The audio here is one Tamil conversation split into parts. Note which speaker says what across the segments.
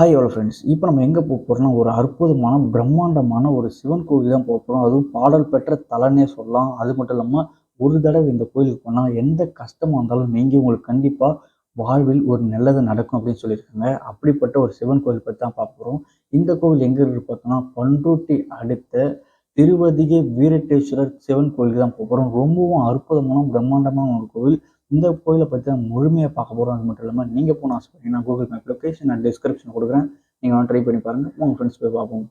Speaker 1: ஹாய் எவ்வளோ ஃப்ரெண்ட்ஸ் இப்போ நம்ம எங்கே போக போகிறோம்னா ஒரு அற்புதமான பிரம்மாண்டமான ஒரு சிவன் கோவில் தான் போக போகிறோம் அதுவும் பாடல் பெற்ற தலைனே சொல்லலாம். அது மட்டும் இல்லாமல் ஒரு தடவை இந்த கோயிலுக்கு போனால் எந்த கஷ்டமாக இருந்தாலும் நீங்கள் உங்களுக்கு கண்டிப்பாக வாழ்வில் ஒரு நல்லது நடக்கும் அப்படின்னு சொல்லியிருக்காங்க. அப்படிப்பட்ட ஒரு சிவன் கோவில் பற்றி தான் பார்க்க போகிறோம் இந்த கோவில் எங்கே இருக்கு பார்த்தோம்னா பண்ருட்டி அடுத்த திருவதிகை வீரட்டேஸ்வரர் சிவன் கோயிலுக்கு தான் போக போகிறோம் ரொம்பவும் அற்புதமான பிரம்மாண்டமான ஒரு கோவில். இந்த கோயிலை பற்றி தான் முழுமையாக பார்க்க போகிறோம் அது மட்டும் இல்லாமல் நீங்கள் போன ஆசைப்பட்டீங்கன்னா கூகுள் மேப் லொக்கேஷன் நான் டிஸ்கிரிப்ஷன் கொடுக்குறேன். நீங்கள் வந்து ட்ரை பண்ணி பாருங்கள் உங்கள் ஃப்ரெண்ட்ஸ் போய் பார்ப்போம்.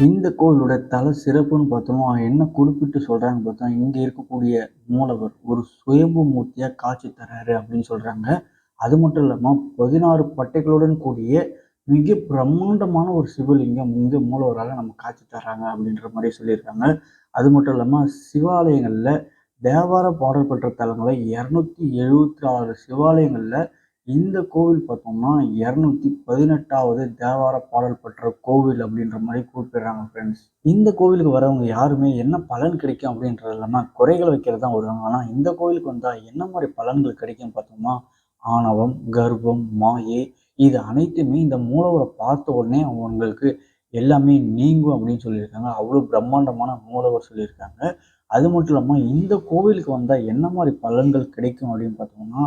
Speaker 1: இந்த கோவிலோட தல சிறப்புன்னு பார்த்தோம்னா என்ன குறிப்பிட்டு சொல்கிறாங்க பார்த்தா இங்கே இருக்கக்கூடிய மூலவர் ஒரு சுயம்பு மூர்த்தியாக காட்சி தராரு அப்படின்னு சொல்கிறாங்க அது மட்டும் இல்லாமல் பதினாறு பட்டைகளுடன் கூடிய மிக பிரம்மாண்டமான ஒரு சிவலிங்கம் இங்கே மூலவராக நம்ம காட்சி தர்றாங்க அப்படின்ற மாதிரி சொல்லியிருக்காங்க. அது மட்டும் இல்லாமல் சிவாலயங்களில் தேவார பாடல் பெற்ற தலங்களை இரநூத்தி எழுபத்தி ஆறு சிவாலயங்களில் இந்த கோவில் பார்த்தோம்னா இரநூத்தி பதினெட்டாவது தேவார பாடல் பெற்ற கோவில் அப்படின்ற மாதிரி குறிப்பிடுறாங்க ஃப்ரெண்ட்ஸ் இந்த கோவிலுக்கு வரவங்க யாருமே என்ன பலன் கிடைக்கும் அப்படின்றது இல்லாமல் குறைகள் வைக்கிறது தான் வருவாங்க ஆனால் இந்த கோவிலுக்கு வந்தால் என்ன மாதிரி பலன்கள் கிடைக்கும் பார்த்தோம்னா ஆணவம் கர்ப்பம் மாயை இது அனைத்துமே இந்த மூலவரை பார்த்த உடனே அவங்களுக்கு எல்லாமே நீங்கும் அப்படின்னு சொல்லியிருக்காங்க. அவ்வளோ பிரம்மாண்டமான மூலவர் சொல்லியிருக்காங்க. அது மட்டும் இல்லாமல் இந்த கோவிலுக்கு வந்தால் என்ன மாதிரி பலன்கள் கிடைக்கும் அப்படின்னு பார்த்தோம்னா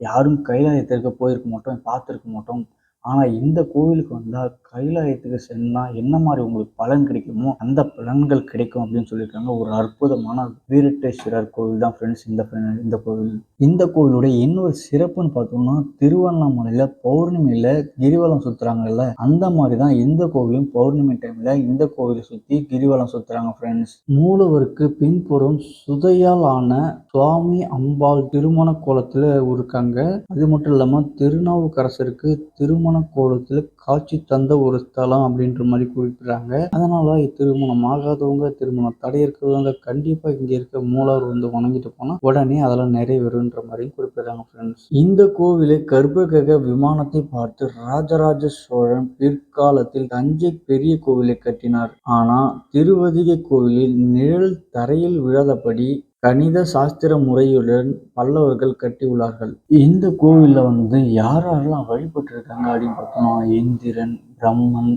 Speaker 1: யாரும் கைலாயத்திற்கு போயிருக்க மாட்டோம் பார்த்துருக்க மாட்டோம். ஆனால் இந்த கோவிலுக்கு வந்தால் கைலாயத்துக்கு சென்னால் என்ன மாதிரி உங்களுக்கு பலன் கிடைக்குமோ அந்த பலன்கள் கிடைக்கும் அப்படின்னு சொல்லியிருக்காங்க. ஒரு அற்புதமான வீரட்டேஸ்வரர் கோவில் தான் ஃப்ரெண்ட்ஸ் இந்த இந்த கோவில். இந்த கோவிலுடைய இன்னொரு சிறப்புன்னு பார்த்தோம்னா திருவண்ணாமலையில் பௌர்ணமியில் கிரிவலம் சுற்றுறாங்கல்ல அந்த மாதிரி தான் இந்த கோவிலும் பௌர்ணமி டைமில் இந்த கோவிலை சுற்றி கிரிவலம் சுற்றுறாங்க ஃப்ரெண்ட்ஸ் மூலவருக்கு பின்புறம் சுதையால் ஆன சுவாமி அம்பாள் திருமண கோலத்தில் இருக்காங்க அது மட்டும் இல்லாமல் திருநாவுக்கரசருக்கு திருமண கோலத்தில் காட்சி தந்த ஒரு ஸ்தலம் அப்படின்ற மாதிரி குறிப்பிடுறாங்க. அதனால திருமணம் ஆகாதவங்க திருமணம் தடை இருக்கிறவங்க கண்டிப்பா இங்க இருக்க மூலவர் வந்து வணங்கிட்டு போனா உடனே அதெல்லாம் நிறைவேறுன்ற மாதிரியும் குறிப்பிடுறாங்க ஃப்ரெண்ட்ஸ் இந்த கோவிலை கர்ப்பகிரக விமானத்தை பார்த்து ராஜராஜ சோழன் பிற்காலத்தில் தஞ்சை பெரிய கோவிலை கட்டினார். ஆனா திருவதிகை கோவிலில் நிழல் தரையில் விழாதபடி கணித சாஸ்திர முறையுடன் பல்லவர்கள் கட்டியுள்ளார்கள் இந்த கோவிலில் வந்து யார் யாரெல்லாம் வழிபட்டிருக்காங்க அப்படின்னு பார்த்தோம்னா இந்திரன் பிரம்மன்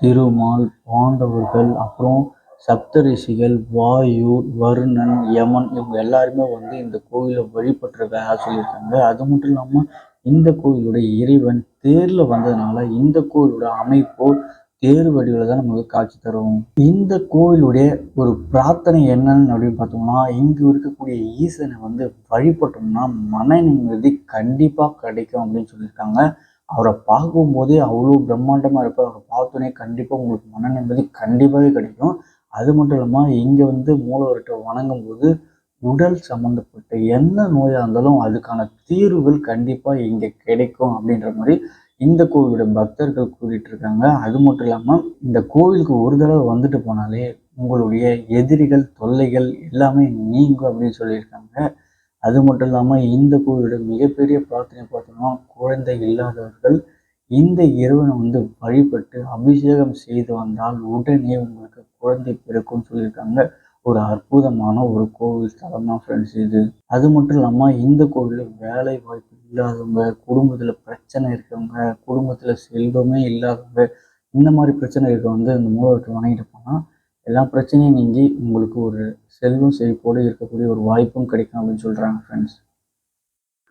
Speaker 1: திருமால் பாண்டவர்கள் அப்புறம் சப்தரிஷிகள் வாயு வருணன் யமன் இவங்க எல்லாருமே வந்து இந்த கோவிலை வழிபட்டிருக்கா சொல்லியிருக்காங்க. அது மட்டும் இல்லாமல் இந்த கோவிலுடைய இறைவன் தேரில் வந்ததுனால இந்த கோவிலோட அமைப்பு தேர் வடிவில் தான் நமக்கு காட்சி தரும் இந்த கோவிலுடைய ஒரு பிரார்த்தனை என்னன்னு அப்படின்னு பார்த்தோம்னா இங்கு இருக்கக்கூடிய ஈசனை வந்து வழிபட்டோம்னா மன நிம்மதி கண்டிப்பாக கிடைக்கும் அப்படின்னு சொல்லியிருக்காங்க. அவரை பார்க்கும்போதே அவ்வளோ பிரம்மாண்டமாக இருப்பார். அவரை பார்த்தோன்னே கண்டிப்பாக உங்களுக்கு மன நிம்மதி கண்டிப்பாகவே கிடைக்கும். அது மட்டும் இல்லாமல் இங்கே வந்து மூலவர்கிட்ட வணங்கும் போது உடல் சம்மந்தப்பட்ட என்ன நோயாக இருந்தாலும் அதுக்கான தீர்வுகள் கண்டிப்பாக இங்கே கிடைக்கும் அப்படின்ற மாதிரி இந்த கோவிலோட பக்தர்கள் கூறிட்டு இருக்காங்க அது மட்டும் இல்லாமல் இந்த கோவிலுக்கு ஒரு தடவை வந்துட்டு போனாலே உங்களுடைய எதிரிகள் தொல்லைகள் எல்லாமே நீங்கும் அப்படின்னு சொல்லியிருக்காங்க. அது மட்டும் இல்லாமல் இந்த கோவிலோட மிகப்பெரிய பிரார்த்தனை பார்த்தோம்னா குழந்தை இல்லாதவர்கள் இந்த இறைவனை வந்து வழிபட்டு அபிஷேகம் செய்து வந்தால் உடனே உங்களுக்கு குழந்தை பிறக்கும்னு சொல்லியிருக்காங்க. ஒரு அற்புதமான ஒரு கோவில் ஸ்தலம் தான் ஃப்ரெண்ட்ஸ் இது. அது மட்டும் இல்லாமல் இந்த கோவிலில் வேலை வாய்ப்பு இல்லாதவங்க குடும்பத்தில் பிரச்சனை இருக்கவங்க குடும்பத்தில் செல்வமே இல்லாதவங்க இந்த மாதிரி பிரச்சனை இருக்க வந்து இந்த மூலவற்றை வணங்கிட்டு போனால் எல்லா பிரச்சனையும் நீங்கி உங்களுக்கு ஒரு செல்வம் செழிப்போடு இருக்கக்கூடிய ஒரு வாய்ப்பும் கிடைக்கும் அப்படின்னு சொல்கிறாங்க ஃப்ரெண்ட்ஸ்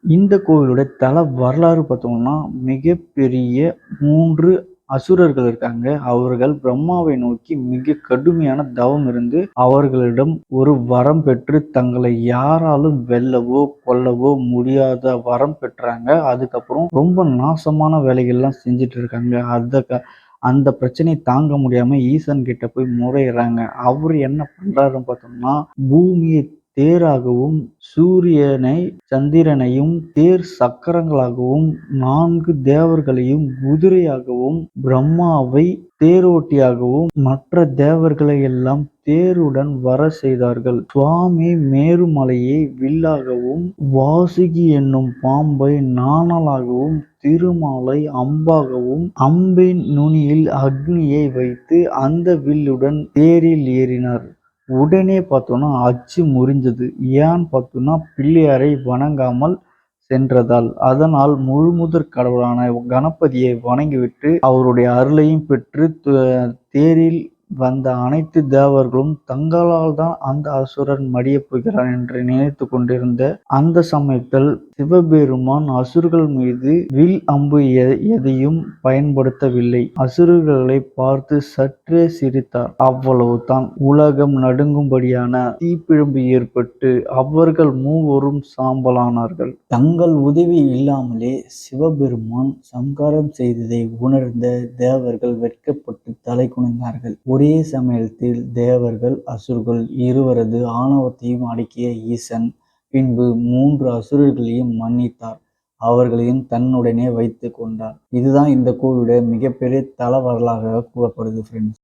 Speaker 1: இந்த கோவிலுடைய தல வரலாறு பார்த்தோம்னா மிகப்பெரிய மூன்று அசுரர்கள் இருக்காங்க. அவர்கள் பிரம்மாவை நோக்கி மிக கடுமையான தவம் இருந்து அவர்களிடம் ஒரு வரம் பெற்று தங்களை யாராலும் வெல்லவோ கொல்லவோ முடியாத வரம் பெற்றாங்க. அதுக்கப்புறம் ரொம்ப நாசமான வேலைகள்லாம் செஞ்சுட்டு இருக்காங்க. அத அந்த பிரச்சனையை தாங்க முடியாம ஈசன் கிட்ட போய் முறையிறாங்க. அவர் என்ன பண்றாருன்னு பார்த்தோம்னா பூமியை தேராகவும் சூரியனை சந்திரனையும் தேர் சக்கரங்களாகவும் நான்கு தேவர்களையும் குதிரையாகவும் பிரம்மாவை தேரோட்டியாகவும் மற்ற தேவர்களை எல்லாம் தேருடன் வர செய்தார்கள் சுவாமி மேருமலையை வில்லாகவும் வாசுகி என்னும் பாம்பை நாணலாகவும் திருமாலை அம்பாகவும் அம்பின் நுனியில் அக்னியை வைத்து அந்த வில்லுடன் தேரில் ஏறினார். உடனே பார்த்தோன்னா அச்சு முறிஞ்சது. ஏன்னு பார்த்தோன்னா பிள்ளையாரை வணங்காமல் சென்றதால். அதனால் முழுமுதற் கடவுளான கணபதியை வணங்கிவிட்டு அவருடைய அருளையும் பெற்று து- தேரில் வந்த அனைத்து தேவர்களும் தங்களால் தான் அந்த அசுரன் மடியப் போகிறான் என்று நினைத்து கொண்டிருந்த அந்த சமயத்தில் சிவபெருமான் அசுரர்கள் மீது வில் அம்பு எதையும் பயன்படுத்தவில்லை. அசுரர்களை பார்த்து சற்றே சிரித்தார். அவ்வளவுதான். உலகம் நடுங்கும்படியான தீப்பிழம்பு ஏற்பட்டு அவர்கள் மூவரும் சாம்பலானார்கள். தங்கள் உதவி இல்லாமலே சிவபெருமான் சங்காரம் செய்ததை உணர்ந்த தேவர்கள் வெட்கப்பட்டு தலை குனிந்தார்கள். ஒரே சமயத்தில் தேவர்கள் அசுர்கள் இருவரது ஆணவத்தையும் அடக்கிய ஈசன் பின்பு மூன்று அசுரர்களையும் மன்னித்தார். அவர்களையும் தன்னுடனே வைத்து கொண்டார். இதுதான் இந்த கோவிலுடைய மிகப்பெரிய தல வரலாறாக கூறப்படுது ஃப்ரெண்ட்ஸ்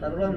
Speaker 1: சர்வம்